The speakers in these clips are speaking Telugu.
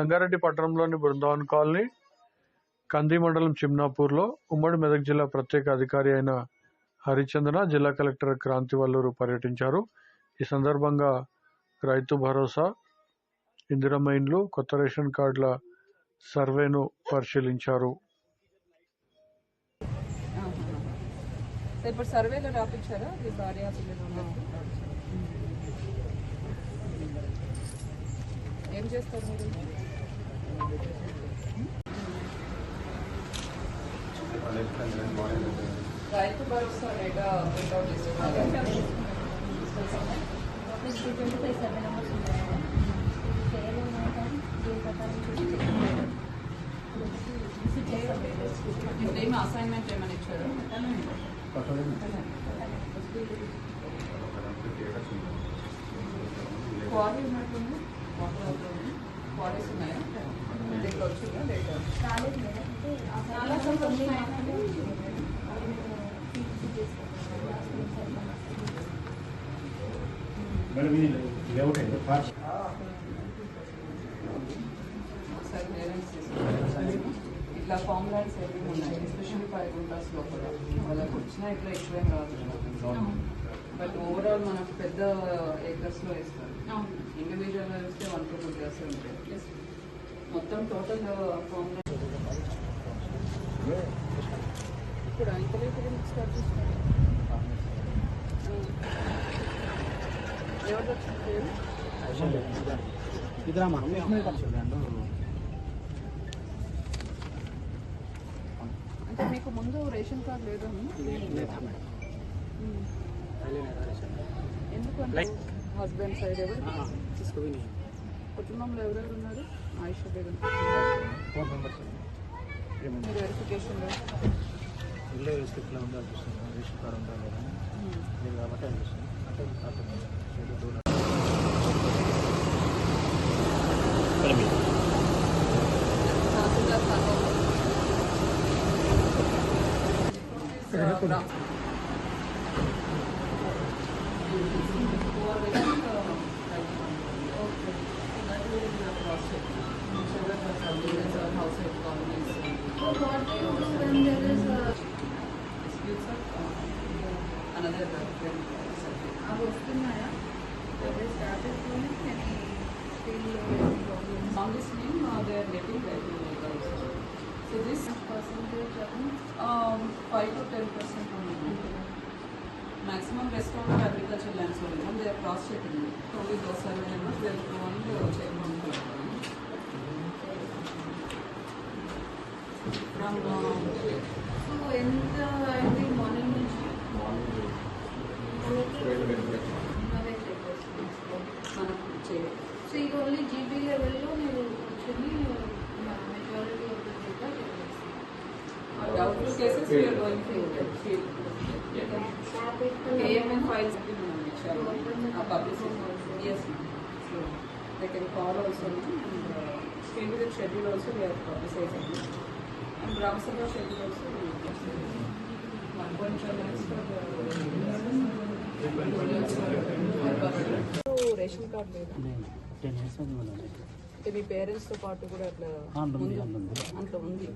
సంగారెడ్డి పట్టణంలోని బృందావన్ కాలనీ కంది మండలం చిమ్నాపూర్లో ఉమ్మడి మెదక్ జిల్లా ప్రత్యేక అధికారి అయిన హరిచందన జిల్లా కలెక్టర్ క్రాంతి వల్లూరు పర్యటించారు. ఈ సందర్భంగా రైతు భరోసా ఇందిరమ్మ ఇండ్లు కొత్త రేషన్ కార్డుల సర్వేను పరిశీలించారు. ఇప్పుడు సర్వేలో రాపించారా? ఏం చేస్తారు మీరు? రైతు భరోసా డేటా ప్రింట్అవుట్ ఏమి అసైన్మెంట్ ఏమైనా ఇచ్చారు క్వారీ ఉన్నట్టుంది వాటర్ అవుతుంది క్వారీస్ ఉన్నాయా దగ్గర వచ్చిందా డేటా చాలా మేడం ఇది లేఅవుట్ అయింది పార్ట్స్ ఒకసారి క్లియరెన్స్ తీసుకుంటాను ఇట్లా ఫామ్ ల్యాండ్స్ ఏవి ఉన్నాయి ఎస్పెషల్లీ ఫైవ్ గుంటాస్ లోపల వాళ్ళకి వచ్చినా ఇట్లా ఎక్కువేం రాదు బట్ ఓవరాల్ మనకు పెద్ద ఏకర్స్ లో ఇస్తారు ఇండివిజువల్ ఇస్తే వన్ టూ టూ ఇయర్స్ ఉంటాయి. మొత్తం టోటల్ ఫామ్ ఇప్పుడు అంతలో ఇప్పుడు స్టార్ట్ చేస్తారు ఎవరు వచ్చింది? ఇద్దరా అంటే మీకు ముందు రేషన్ కార్డు లేదా ఎందుకంటే హస్బెండ్ సైడ్ ఎవరు? కుటుంబంలో ఎవరెవరు ఉన్నారు? ఆయుష్ బేగం మీరు వెరిఫికేషన్ ఇల్లు స్క్రిప్ట్లో ఉందా చూస్తున్నాం రేషన్ కార్డు ఉందా లేదా లేదు కాబట్టి అది చూస్తున్నాం అంటే another different subject. I was in Naya. I just started doing it and still problems. On this name, uh, they are letting graduate also. So this percentage of um, 5 to 10 percent only. Maximum rest of the agricultural lands only. They are cross checking. Only those are they are going to check on the from uh, Through cases we are going through. AML files have been uh, published. Yes, ma'am. So they can call also. And, uh, Srividit schedule also we are publicizing. And Gram Sabha schedule also we are publicizing. 1.5 lakhs for the... ration card लेना नहीं टेन है అంటే మీ పేరెంట్స్తో పాటు కూడా అట్లా ఉంది,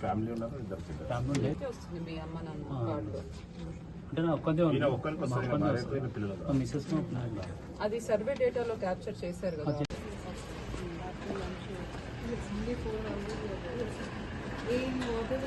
ఫ్యామిలీ ఉన్నారు ఇద్దరు పిల్లలు. ఫ్యామిలీ వస్తుంది మీ అమ్మ నాన్న అంటే నా ఒక్కదే ఉంది మిస్సెస్. అది సర్వే డేటాలో క్యాప్చర్ చేశారు కదా. ఏం వాట్ ఆర్ ద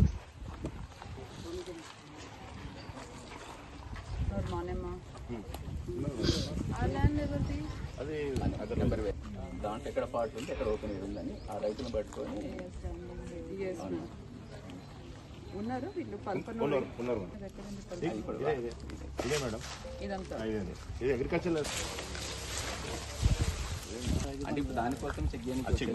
ఎక్కడ పార్ట్ ఉంది ఎక్కడ ఓపెన్ ఉందని ఆ రైతును పట్టుకొని ఉన్నారు వీళ్ళు పల్పన? ఇదే మేడం. ఇదంతా. ఇదే ఇది అగ్రికల్చర్ అంటే ఇప్పుడు దానికోసం చెక్ చేయడానికి